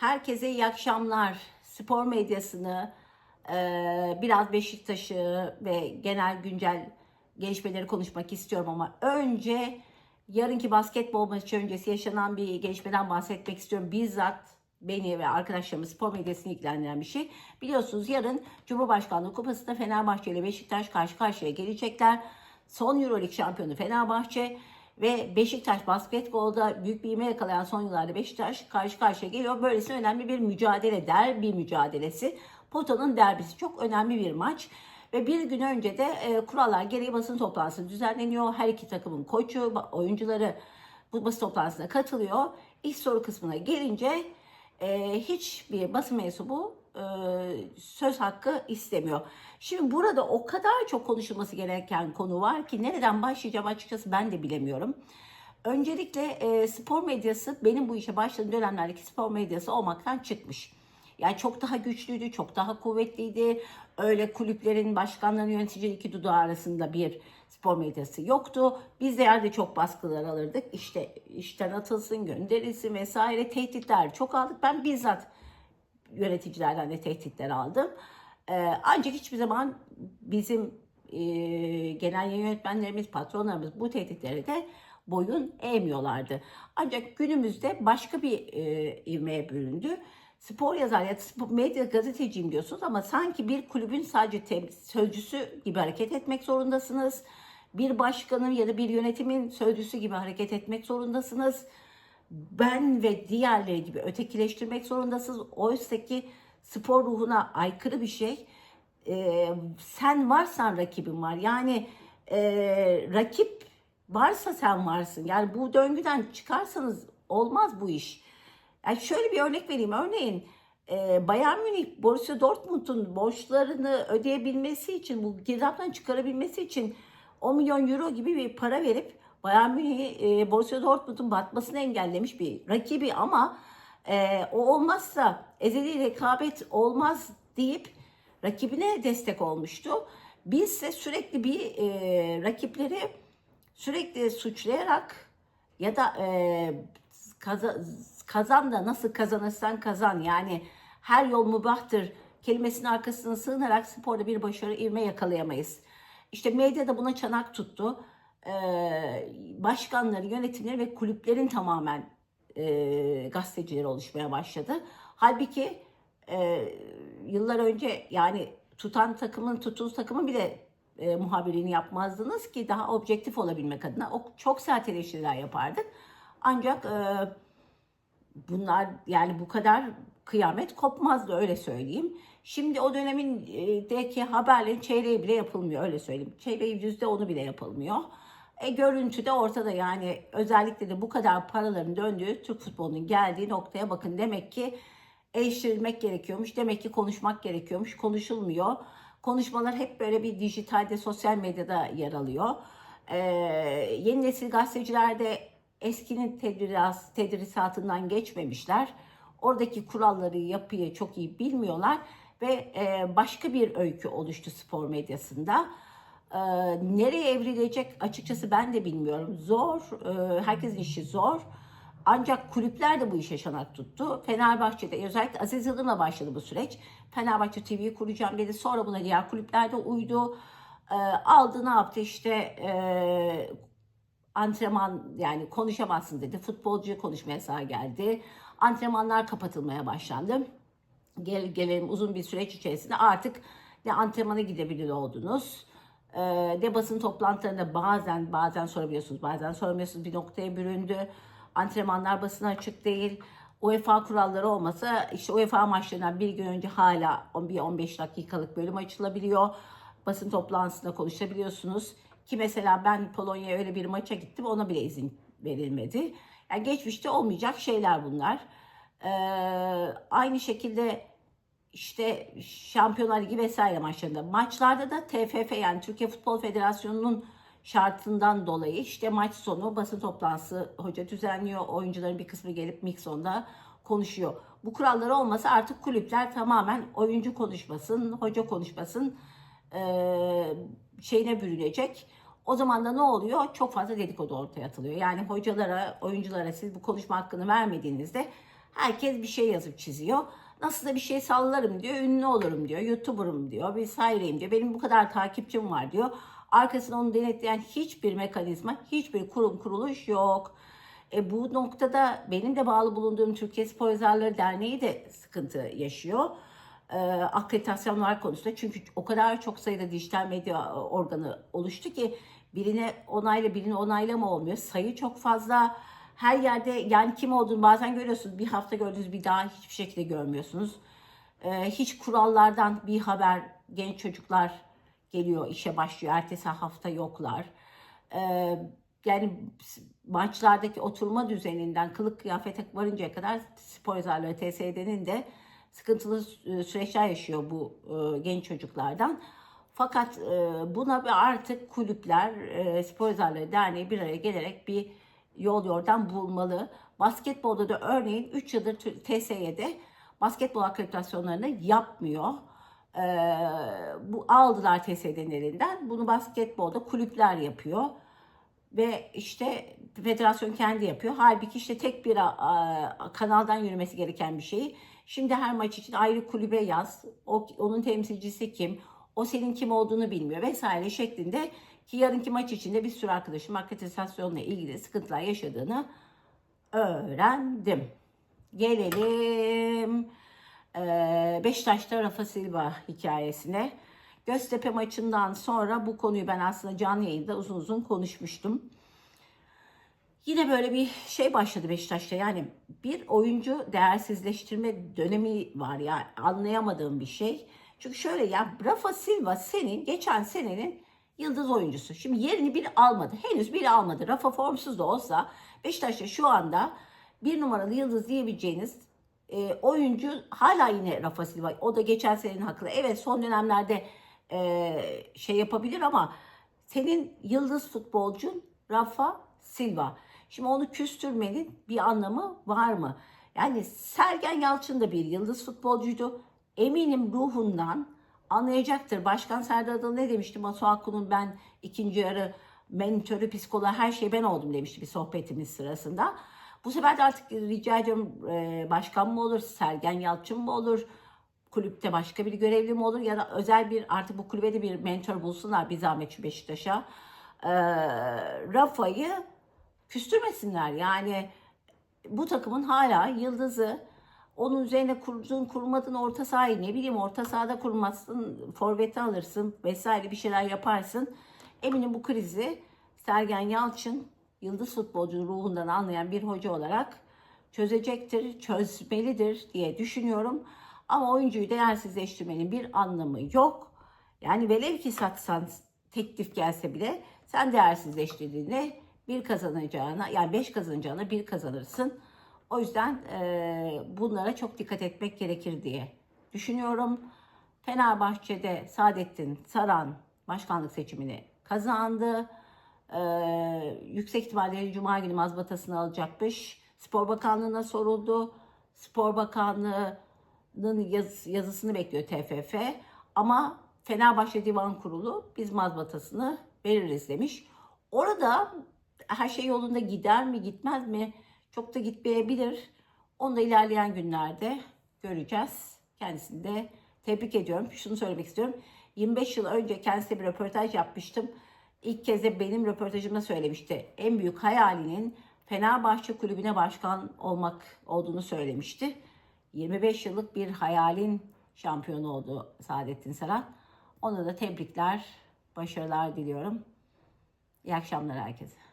Herkese iyi akşamlar. Spor medyasını, e, biraz Beşiktaş'ı ve genel güncel gelişmeleri konuşmak istiyorum ama önce yarınki basketbol maçı öncesi yaşanan bir gelişmeden bahsetmek istiyorum. Bizzat beni ve arkadaşlarımı spor medyasını ilgilendiren bir şey. Biliyorsunuz yarın Cumhurbaşkanlığı Kupası'nda Fenerbahçe ile Beşiktaş karşı karşıya gelecekler. Son Euroleague şampiyonu Fenerbahçe ve Beşiktaş basketbolda büyük bir ivme yakalayan son yıllarda Beşiktaş karşı karşıya geliyor. Böylesine önemli bir mücadele der, bir mücadelesi. Potanın derbisi çok önemli bir maç. Ve bir gün önce de e, kurallar gereği basın toplantısı düzenleniyor. Her iki takımın koçu, oyuncuları bu basın toplantısına katılıyor. İlk soru kısmına gelince e, hiçbir basın mensubu e, söz hakkı istemiyor. Şimdi burada o kadar çok konuşulması gereken konu var ki nereden başlayacağım açıkçası ben de bilemiyorum. Öncelikle e, spor medyası benim bu işe başladığım dönemlerdeki spor medyası olmaktan çıkmış. Yani çok daha güçlüydü, çok daha kuvvetliydi. Öyle kulüplerin başkanlarının yöneticileri iki dudağı arasında bir spor medyası yoktu. Biz de yerde çok baskılar alırdık. İşte işten atılsın, gönderilsin vesaire tehditler çok aldık. Ben bizzat yöneticilerden de tehditler aldım. Ee, ancak hiçbir zaman bizim e, genel yönetmenlerimiz, patronlarımız bu tehditlere de boyun eğmiyorlardı. Ancak günümüzde başka bir e, ivmeye büründü. Spor yazar ya medya gazeteciyim diyorsunuz ama sanki bir kulübün sadece tem- sözcüsü gibi hareket etmek zorundasınız. Bir başkanın ya da bir yönetimin sözcüsü gibi hareket etmek zorundasınız ben ve diğerleri gibi ötekileştirmek zorundasınız. Oysa ki spor ruhuna aykırı bir şey. Ee, sen varsan rakibin var. Yani e, rakip varsa sen varsın. Yani bu döngüden çıkarsanız olmaz bu iş. Yani şöyle bir örnek vereyim. Örneğin e, Bayern Münih Borussia Dortmund'un borçlarını ödeyebilmesi için, bu girdaptan çıkarabilmesi için 10 milyon euro gibi bir para verip Bayern Münih e, Borussia Dortmund'un batmasını engellemiş bir rakibi ama e, o olmazsa ezeli rekabet olmaz deyip rakibine destek olmuştu. Biz ise sürekli bir e, rakipleri sürekli suçlayarak ya da e, kaza- kazan da nasıl kazanırsan kazan yani her yol mubahtır kelimesinin arkasına sığınarak sporda bir başarı ivme yakalayamayız. İşte medya da buna çanak tuttu. Başkanları, yönetimleri ve kulüplerin tamamen e, gazetecileri oluşmaya başladı. Halbuki e, yıllar önce yani tutan takımın, tuttuğunuz takımın bile e, muhabirliğini yapmazdınız ki daha objektif olabilmek adına. O çok sert eleştiriler yapardık. Ancak e, bunlar yani bu kadar kıyamet kopmazdı öyle söyleyeyim. Şimdi o dönemin deki haberlerin çeyreği bile yapılmıyor öyle söyleyeyim. Çeyreği yüzde onu bile yapılmıyor. E, görüntü de ortada yani özellikle de bu kadar paraların döndüğü Türk futbolunun geldiği noktaya bakın. Demek ki eleştirilmek gerekiyormuş. Demek ki konuşmak gerekiyormuş. Konuşulmuyor. Konuşmalar hep böyle bir dijitalde, sosyal medyada yer alıyor. Ee, yeni nesil gazeteciler de eskinin tedris, tedrisatından geçmemişler. Oradaki kuralları, yapıyı çok iyi bilmiyorlar ve e, başka bir öykü oluştu spor medyasında. Ee, nereye evrilecek açıkçası ben de bilmiyorum. Zor, e, herkesin işi zor. Ancak kulüpler de bu işe şanak tuttu. Fenerbahçe'de özellikle Aziz Yıldırım'la başladı bu süreç. Fenerbahçe TV'yi kuracağım dedi. Sonra buna diğer kulüpler de uydu. Ee, aldı ne yaptı işte e, antrenman yani konuşamazsın dedi. Futbolcuya konuşma yasağı geldi. Antrenmanlar kapatılmaya başlandı. Gel, gelelim uzun bir süreç içerisinde artık ne antrenmana gidebilir oldunuz. E, ne basın toplantılarında bazen bazen sorabiliyorsunuz bazen sormuyorsunuz bir noktaya büründü. Antrenmanlar basına açık değil. UEFA kuralları olmasa işte UEFA maçlarından bir gün önce hala 11-15 dakikalık bölüm açılabiliyor. Basın toplantısında konuşabiliyorsunuz. Ki mesela ben Polonya'ya öyle bir maça gittim ona bile izin verilmedi. Yani geçmişte olmayacak şeyler bunlar. Ee, aynı şekilde işte Şampiyonlar Ligi vesaire maçlarında. Maçlarda da TFF yani Türkiye Futbol Federasyonu'nun şartından dolayı işte maç sonu basın toplantısı hoca düzenliyor. Oyuncuların bir kısmı gelip Mixon'da konuşuyor. Bu kurallar olmasa artık kulüpler tamamen oyuncu konuşmasın, hoca konuşmasın eee, şeyine bürünecek. O zaman da ne oluyor? Çok fazla dedikodu ortaya atılıyor. Yani hocalara, oyunculara siz bu konuşma hakkını vermediğinizde Herkes bir şey yazıp çiziyor. Nasıl da bir şey sallarım diyor. Ünlü olurum diyor. YouTuber'ım diyor. Vesaireyim diyor. Benim bu kadar takipçim var diyor. Arkasında onu denetleyen hiçbir mekanizma, hiçbir kurum kuruluş yok. E bu noktada benim de bağlı bulunduğum Türkiye Spor Yazarları Derneği de sıkıntı yaşıyor. E, akreditasyonlar konusunda. Çünkü o kadar çok sayıda dijital medya organı oluştu ki birine onayla birine onaylama olmuyor. Sayı çok fazla. Her yerde yani kim olduğunu bazen görüyorsunuz. Bir hafta gördüğünüz bir daha hiçbir şekilde görmüyorsunuz. E, hiç kurallardan bir haber genç çocuklar geliyor işe başlıyor. Ertesi hafta yoklar. E, yani maçlardaki oturma düzeninden kılık kıyafete varıncaya kadar spor yazarları TSD'nin de sıkıntılı sü- süreçler yaşıyor bu e, genç çocuklardan. Fakat e, buna bir artık kulüpler, e, spor yazarları derneği bir araya gelerek bir yol yordan bulmalı. Basketbolda da örneğin 3 yıldır TSY'de basketbol akreditasyonlarını yapmıyor. E, bu aldılar TSD'nin elinden. Bunu basketbolda kulüpler yapıyor ve işte federasyon kendi yapıyor. Halbuki işte tek bir a, kanaldan yürümesi gereken bir şeyi. Şimdi her maç için ayrı kulübe yaz. O, onun temsilcisi kim? O senin kim olduğunu bilmiyor vesaire şeklinde ki yarınki maç içinde bir sürü arkadaşım akreditasyonla ilgili sıkıntılar yaşadığını öğrendim. Gelelim eee, Beşiktaş'ta Rafa Silva hikayesine. Göztepe maçından sonra bu konuyu ben aslında canlı yayında uzun uzun konuşmuştum. Yine böyle bir şey başladı Beşiktaş'ta. Yani bir oyuncu değersizleştirme dönemi var ya anlayamadığım bir şey. Çünkü şöyle ya Rafa Silva senin geçen senenin yıldız oyuncusu. Şimdi yerini biri almadı. Henüz biri almadı. Rafa formsuz da olsa Beşiktaş'ta şu anda bir numaralı yıldız diyebileceğiniz e, oyuncu hala yine Rafa Silva. O da geçen senenin haklı. Evet son dönemlerde e, şey yapabilir ama senin yıldız futbolcun Rafa Silva. Şimdi onu küstürmenin bir anlamı var mı? Yani Sergen Yalçın da bir yıldız futbolcuydu. Eminim ruhundan anlayacaktır. Başkan Serdar Adalı ne demişti? Masu Akkun'un ben ikinci yarı mentörü, psikoloğu her şey ben oldum demişti bir sohbetimiz sırasında. Bu sefer de artık rica ediyorum e, başkan mı olur, Sergen Yalçın mı olur, kulüpte başka bir görevli mi olur ya da özel bir artık bu kulübede bir mentor bulsunlar bir zahmet şu Beşiktaş'a. Ee, Rafa'yı küstürmesinler yani bu takımın hala yıldızı onun üzerine kurduğun kurmadığın orta sahayı ne bileyim orta sahada kurmazsın forveti alırsın vesaire bir şeyler yaparsın. Eminim bu krizi Sergen Yalçın yıldız futbolcunun ruhundan anlayan bir hoca olarak çözecektir, çözmelidir diye düşünüyorum. Ama oyuncuyu değersizleştirmenin bir anlamı yok. Yani velev ki satsan teklif gelse bile sen değersizleştirdiğinde bir kazanacağına yani beş kazanacağına bir kazanırsın. O yüzden e, bunlara çok dikkat etmek gerekir diye düşünüyorum. Fenerbahçe'de Saadettin Saran başkanlık seçimini kazandı. E, yüksek ihtimalle Cuma günü mazbatasını alacakmış. Spor Bakanlığı'na soruldu. Spor Bakanlığı'nın yaz- yazısını bekliyor TFF. Ama Fenerbahçe Divan Kurulu biz mazbatasını veririz demiş. Orada her şey yolunda gider mi gitmez mi çok da gitmeyebilir. Onu da ilerleyen günlerde göreceğiz. Kendisini de tebrik ediyorum. Şunu söylemek istiyorum. 25 yıl önce kendisiyle bir röportaj yapmıştım. İlk kez de benim röportajımda söylemişti. En büyük hayalinin Fenerbahçe kulübüne başkan olmak olduğunu söylemişti. 25 yıllık bir hayalin şampiyonu oldu Saadettin Saran. Ona da tebrikler, başarılar diliyorum. İyi akşamlar herkese.